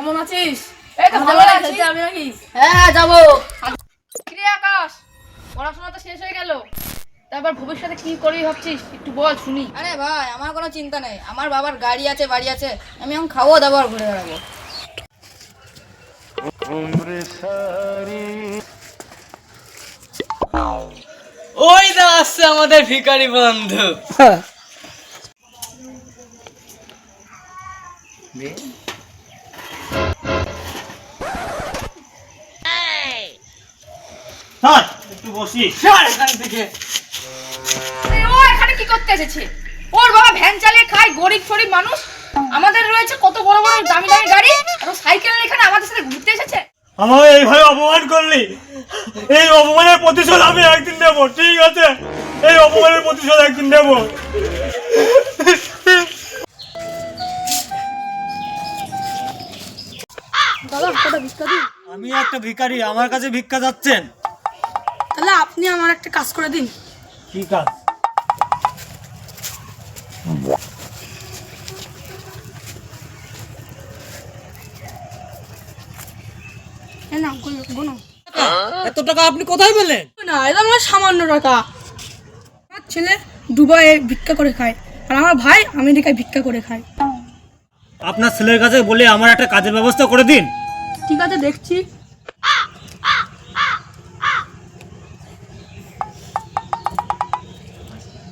কেমন আছিস? এই তো ভালো আছি। আমি নাকি। হ্যাঁ যাব। কিরে আকাশ পড়াশোনা তো শেষ হয়ে গেল। তারপর ভবিষ্যতে কি করবি ভাবছিস? একটু বল শুনি। আরে ভাই আমার কোনো চিন্তা নেই। আমার বাবার গাড়ি আছে বাড়ি আছে। আমি এখন খাব দাবো আর ঘুরে বেড়াবো। ওই দা আসছে আমাদের ভিকারি বন্ধু। একটু বসি। সর এখান থেকে। ও এখানে কি করতে এসেছে? ওর বাবা ভ্যান চালিয়ে খায় গরিব গরিব মানুষ। আমাদের রয়েছে কত বড় বড় দামি দামি গাড়ি আর ও সাইকেল নিয়ে এখানে আমাদের সাথে ঘুরতে এসেছে। আমাকে এইভাবে অপমান করলি? এই অপমানের প্রতিশোধ আমি একদিন নেব ঠিক আছে? এই অপমানের প্রতিশোধ একদিন নেব আমি একটা ভিখারি আমার কাছে ভিক্ষা যাচ্ছেন? তাহলে আপনি আমার একটা কাজ করে দিন। কি কাজ? এত টাকা আপনি কোথায় পেলেন? না এটা আমার সামান্য টাকা। আমার ছেলে দুবাইয়ে ভিক্ষা করে খায় আর আমার ভাই আমেরিকায় ভিক্ষা করে খায়। আপনার ছেলের কাছে বলে আমার একটা কাজের ব্যবস্থা করে দিন। ঠিক আছে দেখছি।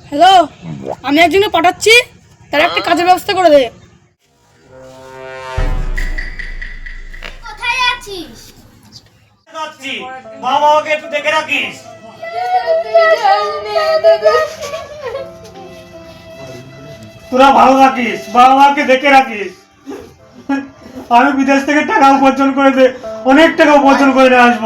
হ্যালো আমি একজনকে পাঠাচ্ছি তার একটা কাজের ব্যবস্থা করে দে। কোথায় আছিস? যাচ্ছি মা বাবাকে একটু দেখে রাখিস। তোরা ভালো রাখিস বাবা মাকে দেখে রাখিস। আমি বিদেশ থেকে টাকা উপার্জন করে দে অনেক টাকা উপার্জন করে নিয়ে আসব।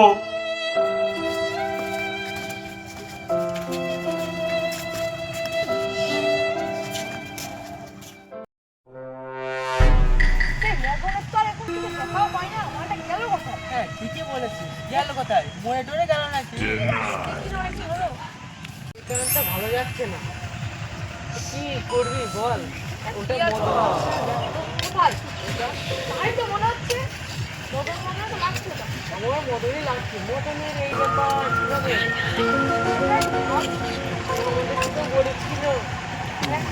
হ্যাঁ ঠিকই বলেছিস। গেল কোথায়? মনে টরে গেল নাকি? কারণটা ভালো যাচ্ছে না। কি করবি বল? ওটা বড় আমার মদনই লাগছে। মদনের এই ব্যাপার কীভাবে? তো গরিব ছিল এত